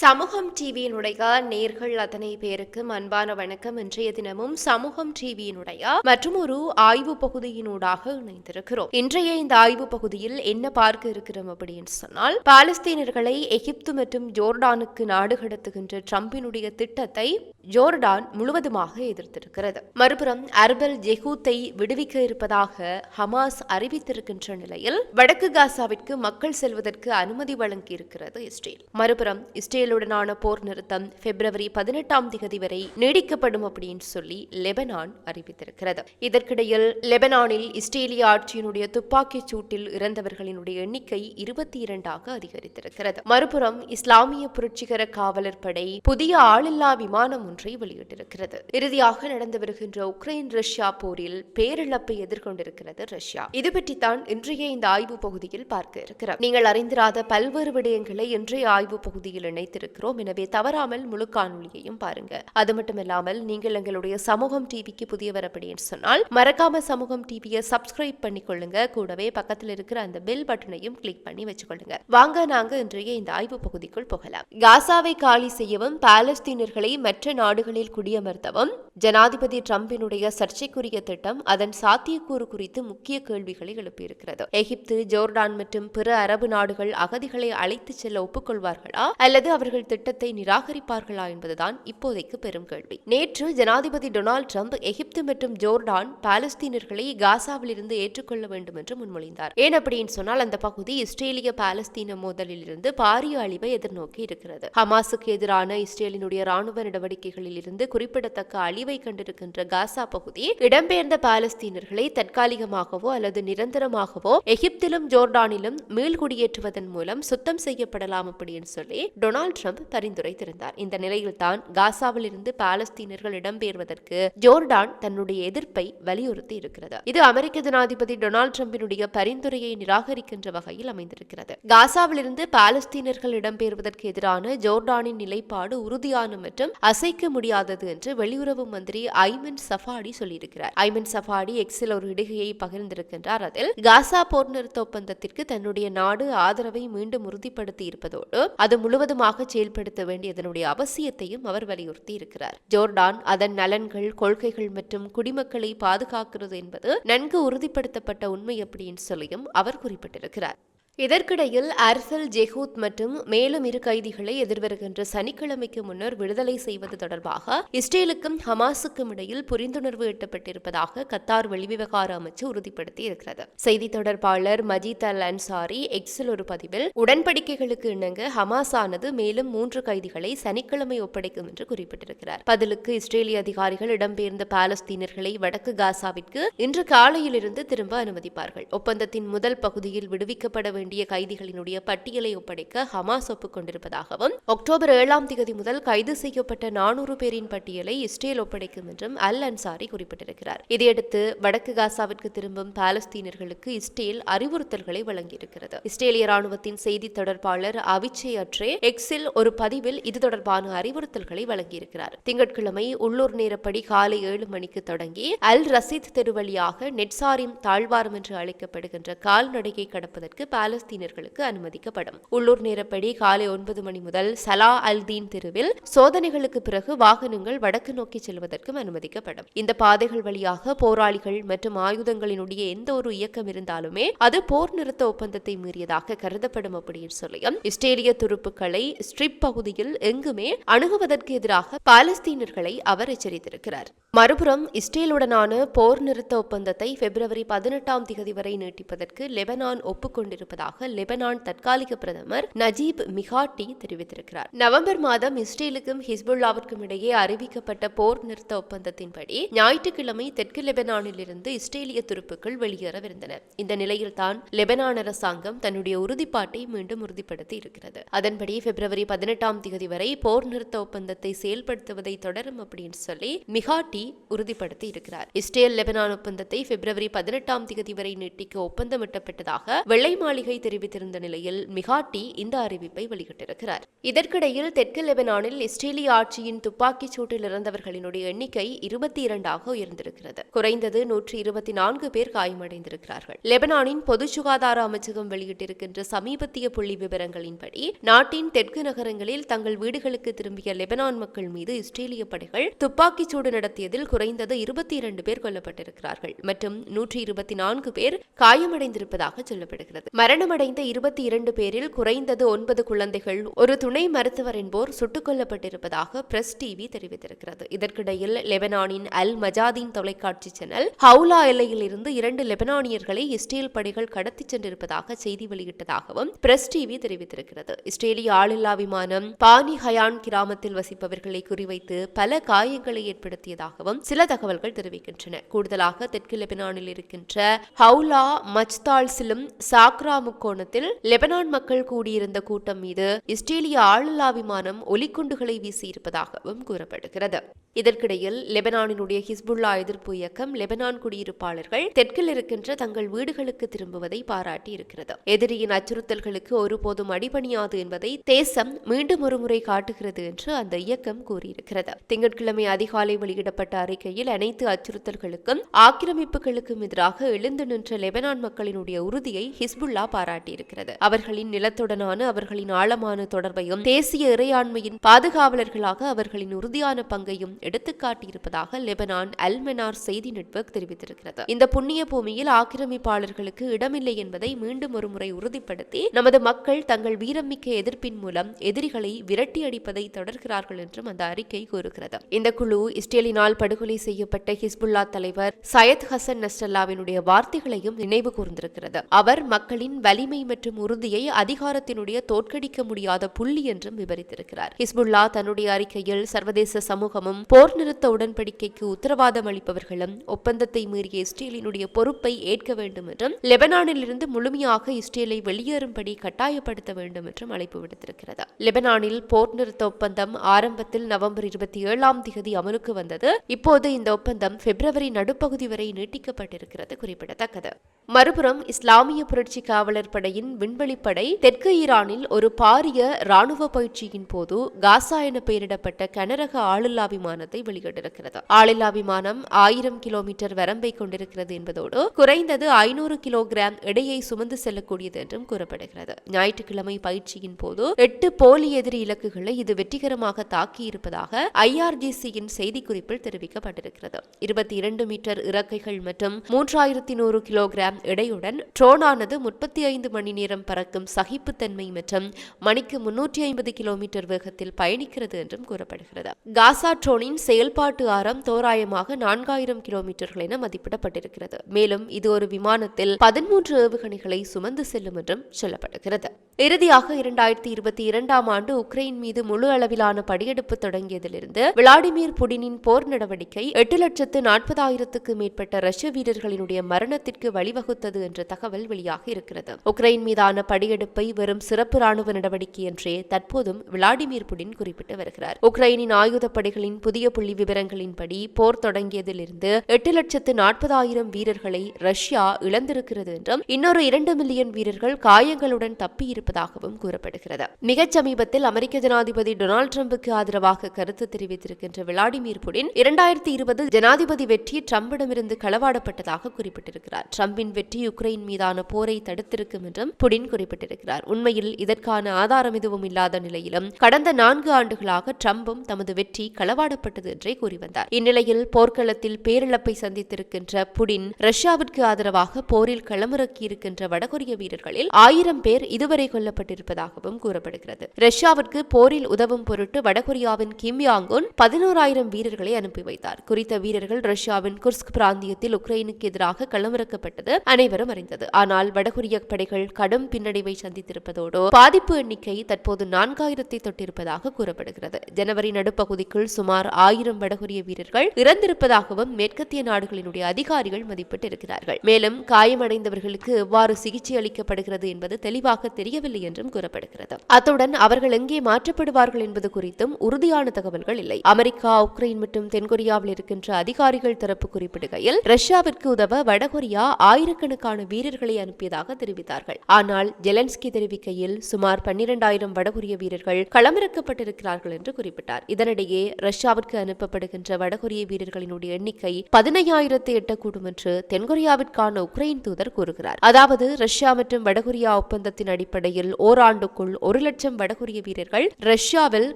சமூகம் டிவியினுடைய நேர்கள் அத்தனை பேருக்கும் அன்பான வணக்கம். இன்றைய தினமும் சமூகம் டிவியினுடைய மற்றும் ஒரு ஆய்வு பகுதியினூடாக இணைந்திருக்கிறோம். இன்றைய இந்த ஆய்வு பகுதியில் என்ன பார்க்க இருக்கிறோம் அப்படின்னு சொன்னால் பாலஸ்தீனர்களை எகிப்து மற்றும் ஜோர்டானுக்கு நாடு கடத்துகின்ற ட்ரம்பினுடைய திட்டத்தை ஜோர்டான் முழுவதுமாக எதிர்த்திருக்கிறது. மறுபுறம் அர்பல் ஜெகூத்தை விடுவிக்க இருப்பதாக ஹமாஸ் அறிவித்திருக்கின்ற நிலையில் வடக்கு காசாவிற்கு மக்கள் செல்வதற்கு அனுமதி வழங்கியிருக்கிறது இஸ்ரேல். மறுபுறம் இஸ்ரேலுடனான போர் நிறுத்தம் பிப்ரவரி பதினெட்டாம் திகதி வரை நீடிக்கப்படும் அப்படின்னு சொல்லி லெபனான் அறிவித்திருக்கிறது. இதற்கிடையில் லெபனானில் இஸ்ரேலிய ஆட்சியினுடைய துப்பாக்கிச் சூட்டில் இறந்தவர்களினுடைய எண்ணிக்கை இருபத்தி இரண்டாக அதிகரித்திருக்கிறது. மறுபுறம் இஸ்லாமிய புரட்சிகர காவலர் படை புதிய ஆளில்லா விமானம் ஒன்றை வெளியிட்டிருக்கிறது. இறுதியாக நடந்து வருகின்ற உக்ரைன் ரஷ்யா போரில் பேரிழப்பை எதிர்கொண்டிருக்கிறது ரஷ்யா. இது பற்றித்தான் இன்றைய இந்த ஆய்வு பகுதியில் பார்க்க இருக்கிறோம். நீங்கள் அறிந்திராத பல்வேறு விடயங்களை இன்றைய ஆய்வு பகுதியில் இணைந்து இணைத்திருக்கிறோம் எனவே தவறாமல் முழு காணொலியையும் பாருங்க. அது மட்டுமில்லாமல் நீங்கள் எங்களுடைய சமூகம் டிவிக்கு புதியவர் அப்படின்னு சொன்னால் மறக்காம சமூகம் டிவியை சப்ஸ்கிரைப் பண்ணிக்கொள்ளுங்க. கூடவே பக்கத்தில் இருக்கிற அந்த பெல் பட்டனையும் கிளிக் பண்ணி வச்சுக்கொள்ளுங்க. வாங்க நாங்க இன்றைய இந்த ஆய்வு பகுதிக்குள் போகலாம். காசாவை காலி செய்யவும் பாலஸ்தீனர்களை மற்ற நாடுகளில் குடியமர்த்தவும் ஜனாதிபதி டிரம்பினுடைய சர்ச்சைக்குரிய திட்டம் அதன் சாத்தியக்கூறு குறித்து முக்கிய கேள்விகளை எழுப்பியிருக்கிறது. எகிப்து ஜோர்டான் மற்றும் பிற அரபு நாடுகள் அகதிகளை அழைத்துச் செல்ல ஒப்புக்கொள்வார்களா? அல்லது அவர்கள் திட்டத்தை நிராகரிப்பார்களா என்பதுதான் இப்போதைக்கு பெரும் கேள்வி. நேற்று ஜனாதிபதி டொனால்டு ட்ரம்ப் எகிப்து மற்றும் ஜோர்டான் பாலஸ்தீனர்களை காசாவிலிருந்து ஏற்றுக்கொள்ள வேண்டும் என்று முன்மொழிந்தார். ஏன் அப்படின்னு சொன்னால் அந்த பகுதி இஸ்ரேலிய பாலஸ்தீன மோதலில் இருந்து பாரிய அழிவை எதிர்நோக்கி இருக்கிறது. ஹமாஸுக்கு எதிரான இஸ்ரேலினுடைய ராணுவ நடவடிக்கைகளில் இருந்து குறிப்பிடத்தக்க அழிவை கண்டிருக்கின்ற காசா பகுதி இடம்பெயர்ந்த பாலஸ்தீனர்களை தற்காலிகமாகவோ அல்லது நிரந்தரமாகவோ எகிப்திலும் ஜோர்டானிலும் மீள்குடியேற்றுவதன் மூலம் சுத்தம் செய்யப்படலாம் அப்படின்னு சொல்லி டொனால்டு ட்ரம்ப் பரிந்துரைத்திருந்தார். இந்த நிலையில் தான் காசாவில் இருந்து பாலஸ்தீனர்கள் இடம்பெயர்வதற்கு ஜோர்டான் தன்னுடைய எதிர்ப்பை வலியுறுத்தி இருக்கிறது. இது அமெரிக்க ஜனாதிபதி டொனால்டு ட்ரம்பினுடைய பரிந்துரையை நிராகரிக்கின்ற வகையில் அமைந்திருக்கிறது. காசாவிலிருந்து பாலஸ்தீனர்கள் இடம்பெயர்வதற்கு எதிரான ஜோர்டானின் நிலைப்பாடு உறுதியான மற்றும் அசைக்க முடியாதது என்று வெளியுறவு மந்திரி ஐமன் சஃபாடி சொல்லியிருக்கிறார். ஐமன் சஃபாடி எக்ஸில் ஒரு இடுகையை பகிர்ந்திருக்கின்றார். அதில் காசா போர் நிறுத்த ஒப்பந்தத்திற்கு தன்னுடைய நாடு ஆதரவை மீண்டும் உறுதிப்படுத்தி இருப்பதோடு அது முழுவதுமாக செயல்படுத்த வேண்டியதனுடைய அவசியத்தையும் அவர் வலியுறுத்தி இருக்கிறார் ஜோர்டான் அதன் நலன்கள் கொள்கைகள் மற்றும் குடிமக்களை பாதுகாக்கிறது என்பது நன்கு உறுதிப்படுத்தப்பட்ட உண்மை அப்படின்னு சொல்லியும் அவர் குறிப்பிட்டிருக்கிறார். இதற்கிடையில் அர்சல் ஜெஹூத் மற்றும் மேலும் இரு கைதிகளை எதிர்வருகின்ற சனிக்கிழமைக்கு முன்னர் விடுதலை செய்வது தொடர்பாக இஸ்ரேலுக்கும் ஹமாஸுக்கும் இடையில் புரிந்துணர்வு எட்டப்பட்டிருப்பதாக கத்தார் வெளிவிவகார அமைச்சு உறுதிப்படுத்தி இருக்கிறது செய்தி தொடர்பாளர் மஜித் அல் அன்சாரி எக்ஸில் ஒரு பதிவில் உடன்படிக்கைகளுக்கு இணங்க ஹமாஸ் ஆனது மேலும் மூன்று கைதிகளை சனிக்கிழமை ஒப்படைக்கும் என்று குறிப்பிட்டிருக்கிறார். பதிலுக்கு இஸ்ரேலிய அதிகாரிகள் இடம்பெயர்ந்த பாலஸ்தீனர்களை வடக்கு காசாவிற்கு இன்று காலையிலிருந்து திரும்ப அனுமதிப்பார்கள். ஒப்பந்தத்தின் முதல் பகுதியில் விடுவிக்கப்பட வேண்டிய கைதிகளினுடைய பட்டியலை ஒப்படைக்க ஹமாஸ் ஒப்புக்கொண்டிருப்பதாகவும் அக்டோபர் ஏழாம் தேதி முதல் கைது செய்யப்பட்ட நானூறு பேரின் பட்டியலை இஸ்ரேல் ஒப்படைக்கும் என்றும் அல் அன்சாரி குறிப்பிட்டிருக்கிறார். இதையடுத்து வடக்கு காசாவிற்கு திரும்பும் பாலஸ்தீனர்களுக்கு இஸ்ரேல் அறிவுறுத்தல்களை வழங்கியிருக்கிறது. இஸ்ரேலிய ராணுவத்தின் செய்தி தொடர்பாளர் அவிச்சே அட்ரே எக்ஸில் ஒரு பதிவில் இது தொடர்பான அறிவுறுத்தல்களை வழங்கியிருக்கிறார். திங்கட்கிழமை உள்ளூர் நேரப்படி காலை ஏழு மணிக்கு தொடங்கி அல் ரசீத் தெருவழியாக நெட்சாரிம் தாழ்வாரம் என்று அழைக்கப்படுகின்ற கால்நடையை கடப்பதற்கு பால பாலஸ்தீனர்களுக்கு அனுமதிக்கப்படும். உள்ளூர் நேரப்படி காலை ஒன்பது மணி முதல் சலா அல் தீன் தெருவில் சோதனைகளுக்கு பிறகு வாகனங்கள் வடக்கு நோக்கி செல்வதற்கும் அனுமதிக்கப்படும். இந்த பாதைகள் வழியாக போராளிகள் மற்றும் ஆயுதங்களினுடைய எந்த ஒரு இயக்கம் இருந்தாலுமே அது போர் நிறுத்த ஒப்பந்தத்தை மீறியதாக கருதப்படும் அப்படின்னு சொல்லியும் இஸ்ரேலிய துருப்புக்களை ஸ்ட்ரிப் பகுதியில் எங்குமே அணுகுவதற்கு எதிராக பாலஸ்தீனர்களை அவர் எச்சரித்திருக்கிறார். மறுபுறம் இஸ்ரேலுடனான போர் நிறுத்த ஒப்பந்தத்தை பிப்ரவரி பதினெட்டாம் தேதி வரை நீட்டிப்பதற்கு லெபனான் ஒப்புக்கொண்டிருப்பதாக லெபனான் தற்காலிக பிரதமர் நஜீப் மிகாட்டி தெரிவித்திருக்கிறார். நவம்பர் மாதம் இஸ்ரேலுக்கும் ஹிஸ்புல்லாவிற்கும் இடையே அறிவிக்கப்பட்ட போர் நிறுத்த ஒப்பந்தத்தின்படி ஞாயிற்றுக்கிழமை தெற்கு லெபனானில் இருந்து இஸ்ரேலிய துருப்புக்கள் வெளியேறவிருந்தன. இந்த நிலையில்தான் லெபனான் அரசாங்கம் தன்னுடைய உறுதிப்பாட்டை மீண்டும் உறுதிப்படுத்தி இருக்கிறது. அதன்படி பிப்ரவரி பதினெட்டாம் தேதி வரை போர் நிறுத்த ஒப்பந்தத்தை செயல்படுத்துவதை தொடரும் அப்படின்னு சொல்லி மிகாட்டி உறுதிப்படுத்தி இருக்கிறார். இஸ்ரேல் லெபனான் ஒப்பந்தத்தை பிப்ரவரி பதினெட்டாம் தேதி வரை நீட்டிக்க ஒப்பந்தமிட்டப்பட்டதாக வெள்ளை மாளிகை நம்பிக்கை தெரிவித்திருந்த நிலையில் மிகாட்டி இந்த அறிவிப்பை வெளியிட்டிருக்கிறார். இதற்கிடையில் தெற்கு லெபனானில் இஸ்ரேலிய ஆட்சியின் துப்பாக்கிச் சூட்டில் இறந்தவர்களினுடைய எண்ணிக்கை இருபத்தி இரண்டாக உயர்ந்திருக்கிறது. குறைந்தது நூற்றி இருபத்தி நான்கு பேர் காயமடைந்திருக்கிறார்கள். லெபனானின் பொது சுகாதார அமைச்சகம் வெளியிட்டிருக்கின்ற சமீபத்திய புள்ளி விவரங்களின்படி நாட்டின் தெற்கு நகரங்களில் தங்கள் வீடுகளுக்கு திரும்பிய லெபனான் மக்கள் மீது இஸ்ரேலிய படைகள் துப்பாக்கிச் சூடு நடத்தியதில் குறைந்தது இருபத்தி இரண்டு பேர் கொல்லப்பட்டிருக்கிறார்கள். மற்றும் நூற்றி இருபத்தி நான்கு பேர் காயமடைந்திருப்பதாக சொல்லப்படுகிறது. மரண மரணமடைந்த இருபத்தி இரண்டு பேரில் குறைந்தது ஒன்பது குழந்தைகள். ஒரு துணை மருத்துவர் என்போர் சுட்டுக் கொல்லப்பட்டிருப்பதாக பிரஸ் டிவி தெரிவித்திருக்கிறது. இதற்கிடையில் லெபனானின் அல் மஜாதீன் தொலைக்காட்சி சேனல் ஹவுலா எல்லையில் இருந்து இரண்டு லெபனானியர்களை இஸ்ரேல் படைகள் கடத்திச் சென்றிருப்பதாக செய்தி வெளியிட்டதாகவும் பிரஸ் டிவி தெரிவித்திருக்கிறது. இஸ்ரேலிய ஆளில்லா விமானம் பானி ஹயான் கிராமத்தில் வசிப்பவர்களை குறிவைத்து பல காயங்களை ஏற்படுத்தியதாகவும் சில தகவல்கள் தெரிவிக்கின்றன. கூடுதலாக தெற்கு லெபனானில் இருக்கின்ற ஹவுலா மச்தால்ஸிலும் சாக்ரா முக்கோணத்தில் லெபனான் மக்கள் கூடியிருந்த கூட்டம் மீது இஸ்ரேலிய ஆளில்லா விமானம் ஒலிக்குண்டுகளை வீசியிருப்பதாகவும் கூறப்படுகிறது. இதற்கிடையில் லெபனானினுடைய ஹிஸ்புல்லா எதிர்ப்பு இயக்கம் லெபனான் குடியிருப்பாளர்கள் தெற்கில் இருக்கின்ற தங்கள் வீடுகளுக்கு திரும்புவதை பாராட்டி இருக்கிறது எதிரியின் அச்சுறுத்தல்களுக்கு ஒருபோதும் அடிபணியாது என்பதை தேசம் மீண்டும் ஒருமுறை காட்டுகிறது என்று அந்த இயக்கம் கூறியிருக்கிறது. திங்கட்கிழமை அதிகாலை வெளியிடப்பட்ட அறிக்கையில் அனைத்து அச்சுறுத்தல்களுக்கும் ஆக்கிரமிப்புகளுக்கும் எதிராக எழுந்து நின்ற லெபனான் மக்களினுடைய உறுதியை ஹிஸ்புல்லா பாராட்டியிருக்கிறது. அவர்களின் நிலத்துடனான அவர்களின் ஆழமான தொடர்பையும் தேசிய இறையாண்மையின் பாதுகாவலர்களாக அவர்களின் உறுதியான பங்கையும் எடுத்துக்காட்டியிருப்பதாக லெபனான் அல்மெனார் செய்தி நெட்வொர்க் தெரிவித்திருக்கிறது. இந்த புண்ணிய பூமியில் ஆக்கிரமிப்பாளர்களுக்கு இடமில்லை என்பதை மீண்டும் ஒருமுறை உறுதிப்படுத்தி நமது மக்கள் தங்கள் வீரமிக்க எதிர்ப்பின் மூலம் எதிரிகளை விரட்டி அடிப்பதை தொடர்கிறார்கள் என்றும் அந்த அறிக்கை கூறுகிறது. இந்த குழு இஸ்ரேலினால் படுகொலை செய்யப்பட்ட ஹிஸ்புல்லா தலைவர் சயத் ஹசன் நஸ்ரல்லாவினுடைய வார்த்தைகளையும் நினைவு கூர்ந்திருக்கிறது. அவர் மக்களின் வலிமை மற்றும் உறுதியை அதிகாரத்தினுடைய தோற்கடிக்க முடியாத புள்ளி என்றும் விவரித்திருக்கிறார். ஹிஸ்புல்லா தன்னுடைய அறிக்கையில் சர்வதேச சமூகமும் போர் நிறுத்த உடன்படிக்கைக்கு உத்தரவாதம் அளிப்பவர்களும் ஒப்பந்தத்தை மீறிய இஸ்ரேலினுடைய பொறுப்பை ஏற்க வேண்டும் என்றும் லெபனானில் இருந்து முழுமையாக இஸ்ரேலை வெளியேறும்படி கட்டாயப்படுத்த வேண்டும் என்றும் அழைப்பு விடுத்திருக்கிறது. லெபனானில் போர் நிறுத்த ஒப்பந்தம் ஆரம்பத்தில் நவம்பர் இருபத்தி ஏழாம் தேதி அமலுக்கு வந்தது. இப்போது இந்த ஒப்பந்தம் பிப்ரவரி நடுப்பகுதி வரை நீட்டிக்கப்பட்டிருக்கிறது குறிப்பிடத்தக்கது. மறுபுறம் இஸ்லாமிய புரட்சி காவலர் கடற்படையின் விண்வெளிப்படை தெற்கு ஈரானில் ஒரு பாரிய ராணுவ பயிற்சியின் போது காசா என பெயரிடப்பட்ட கனரக ஆளில்லா விமானத்தை வெளியிட்டிருக்கிறது. ஆளில்லா விமானம் ஆயிரம் கிலோமீட்டர் வரம்பை கொண்டிருக்கிறது என்பதோடு குறைந்தது ஐநூறு கிலோகிராம் எடையை சுமந்து செல்லக்கூடியது என்றும் கூறப்படுகிறது. ஞாயிற்றுக்கிழமை பயிற்சியின் போது எட்டு போலி எதிரி இலக்குகளை இது வெற்றிகரமாக தாக்கியிருப்பதாக ஐஆர்ஜிசியின் செய்திக்குறிப்பில் தெரிவிக்கப்பட்டிருக்கிறது. இருபத்தி இரண்டு மீட்டர் இறக்கைகள் மற்றும் மூன்றாயிரத்தி நூறு கிலோகிராம் எடையுடன் ட்ரோனானது முப்பத்தி இருபத்தி ஐந்து மணி நேரம் பறக்கும் சகிப்புத்தன்மை மற்றும் மணிக்கு முன்னூற்றி ஐம்பது கிலோமீட்டர் வேகத்தில் பயணிக்கிறது என்றும் கூறப்படுகிறது. காசா ட்ரோனின் செயல்பாட்டு ஆரம் தோராயமாக நான்காயிரம் கிலோமீட்டர்கள் என மதிப்பிடப்பட்டிருக்கிறது. மேலும் இது ஒரு விமானத்தில் பதிமூன்று ஏவுகணைகளை சுமந்து செல்லும் என்றும் சொல்லப்படுகிறது. இறுதியாக இரண்டாயிரத்தி இருபத்தி இரண்டாம் ஆண்டு உக்ரைன் மீது முழு அளவிலான படையெடுப்பு தொடங்கியதிலிருந்து விளாடிமிர் புடினின் போர் நடவடிக்கை எட்டு லட்சத்து நாற்பதாயிரத்துக்கு மேற்பட்ட ரஷ்ய வீரர்களினுடைய மரணத்திற்கு வழிவகுத்தது என்ற தகவல் வெளியாக இருக்கிறது. உக்ரைன் மீதான படையெடுப்பை வெறும் சிறப்பு ராணுவ நடவடிக்கை என்றே தற்போதும் விளாடிமிர் புடின் குறிப்பிட்டு வருகிறார். உக்ரைனின் ஆயுதப்படைகளின் புதிய புள்ளி விவரங்களின்படி போர் தொடங்கியதிலிருந்து எட்டு லட்சத்து நாற்பதாயிரம் வீரர்களை ரஷ்யா இழந்திருக்கிறது என்றும் இன்னொரு இரண்டு மில்லியன் வீரர்கள் காயங்களுடன் தப்பியிருப்பதாகவும் கூறப்படுகிறது. மிகச் சமீபத்தில் அமெரிக்க ஜனாதிபதி டொனால்டு டிரம்புக்கு ஆதரவாக கருத்து தெரிவித்திருக்கின்ற விளாடிமிர் புடின் இரண்டாயிரத்தி இருபது ஜனாதிபதி வெற்றி டிரம்பிடமிருந்து களவாடப்பட்டதாக குறிப்பிட்டிருக்கிறார். டிரம்பின் வெற்றி உக்ரைன் மீதான போரை இருக்கும் என்றும் புடின் குறிப்பிட்டிருக்கிறார். உண்மையில் இதற்கான ஆதாரம் எதுவும் இல்லாத நிலையிலும் கடந்த நான்கு ஆண்டுகளாக டிரம்பும் தமது வெற்றி களவாடப்பட்டது என்றே கூறி வந்தார். இந்நிலையில் போர்க்களத்தில் பேரிழப்பை சந்தித்திருக்கின்ற புடின் ரஷ்யாவிற்கு ஆதரவாக போரில் களமிறக்கியிருக்கின்ற வடகொரிய வீரர்களில் ஆயிரம் பேர் இதுவரை கொல்லப்பட்டிருப்பதாகவும் கூறப்படுகிறது. ரஷ்யாவிற்கு போரில் உதவும் பொருட்டு வடகொரியாவின் கிம் யாங்குன் பதினோராயிரம் வீரர்களை அனுப்பி வைத்தார். குறித்த வீரர்கள் ரஷ்யாவின் குர்ஸ்க் பிராந்தியத்தில் உக்ரைனுக்கு எதிராக களமிறக்கப்பட்டது அனைவரும் அறிந்தது. ஆனால் வடகொரிய படைகள் கடும் பின்னடைவை சந்தித்திருப்பதோடு பாதிப்பு எண்ணிக்கை தற்போது நான்காயிரத்தை தொட்டிருப்பதாக கூறப்படுகிறது. ஜனவரி நடுப்பகுதிக்குள் சுமார் ஆயிரம் வடகொரிய வீரர்கள் இறந்திருப்பதாகவும் மேற்கத்திய நாடுகளினுடைய அதிகாரிகள் மதிப்பிட்டிருக்கிறார்கள். மேலும் காயமடைந்தவர்களுக்கு எவ்வாறு சிகிச்சை அளிக்கப்படுகிறது என்பது தெளிவாக தெரியவில்லை என்றும் கூறப்படுகிறது. அத்துடன் அவர்கள் எங்கே மாற்றப்படுவார்கள் என்பது குறித்தும் உறுதியான தகவல்கள் இல்லை. அமெரிக்கா உக்ரைன் மற்றும் தென்கொரியாவில் இருக்கின்ற அதிகாரிகள் தரப்பு குறிப்பிடுகையில் ரஷ்யாவிற்கு உதவ வடகொரியா ஆயிரக்கணக்கான வீரர்களை அனுப்பியதாக தெரிவித்தார் தெரிவித்தார்கள் ஆனால் ஜெலன்ஸ்கி தெரிவிக்கையில் சுமார் பன்னிரண்டாயிரம் வடகொரிய வீரர்கள் களமிறக்கப்பட்டிருக்கிறார்கள் என்று குறிப்பிட்டார். இதனிடையே ரஷ்யாவிற்கு அனுப்பப்படுகின்ற வடகொரிய வீரர்களினுடைய எண்ணிக்கை பதினையாயிரத்தை எட்டக்கூடும் என்று தென்கொரியாவிற்கான உக்ரைன் தூதர் கூறுகிறார். அதாவது ரஷ்யா மற்றும் வடகொரியா ஒப்பந்தத்தின் அடிப்படையில் ஓராண்டுக்குள் ஒரு லட்சம் வடகொரிய வீரர்கள் ரஷ்யாவில்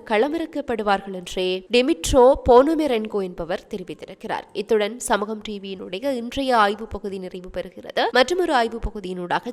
களமிறக்கப்படுவார்கள் என்றே டெமிட்ரோ போனோமெரென்கோ என்பவர் தெரிவித்திருக்கிறார். இத்துடன் சமூகம் டிவியினுடைய இன்றைய ஆய்வு பகுதி நிறைவு பெறுகிறது. மற்றொரு ஆய்வு பகுதியினூடாக